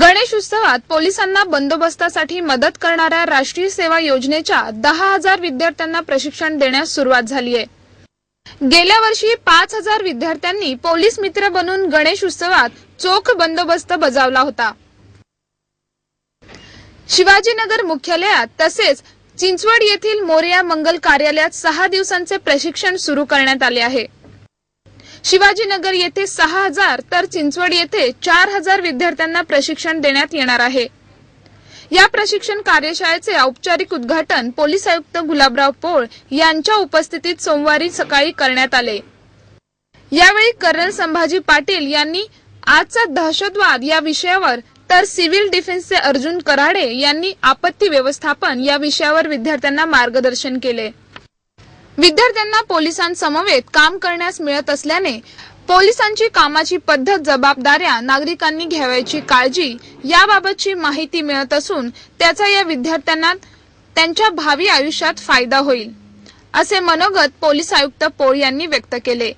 गणेश उत्सवात पोलिसांना बंदोबस्तासाठी मदत करणाऱ्या राष्ट्रीय सेवा योजनेच्या दहा हजार विद्यार्थ्यांना प्रशिक्षण देण्यास सुरुवात झाली आहे. गेल्या वर्षी पाच हजार विद्यार्थ्यांनी पोलीस मित्र बनून गणेश उत्सवात चोख बंदोबस्त बजावला होता. शिवाजीनगर मुख्यालयात तसेच चिंचवड येथील मोरया मंगल कार्यालयात सहा दिवसांचे प्रशिक्षण सुरू करण्यात आले आहे. शिवाजीनगर येथे सहा हजार तर चिंचवड येथे चार हजार विद्यार्थ्यांना प्रशिक्षण देण्यात येणार आहे. या प्रशिक्षण कार्यशाळेचे औपचारिक उद्घाटन पोलीस आयुक्त गुलाबराव पोळ यांच्या उपस्थितीत सोमवारी सकाळी करण्यात आले. यावेळी कर्नल संभाजी पाटील यांनी आजचा दहशतवाद या विषयावर तर सिव्हिल डिफेन्सचे अर्जुन कराडे यांनी आपत्ती व्यवस्थापन या विषयावर विद्यार्थ्यांना मार्गदर्शन केले. विद्यार्थ्यांना पोलिसांसमवेत काम करण्यास मिळत असल्याने पोलिसांची कामाची पद्धत जबाबदाऱ्या नागरिकांनी घ्यावयाची काळजी याबाबतची माहिती मिळत असून त्याचा या विद्यार्थ्यांना त्यांच्या भावी आयुष्यात फायदा होईल असे मनोगत पोलीस आयुक्त पोळ यांनी व्यक्त केले.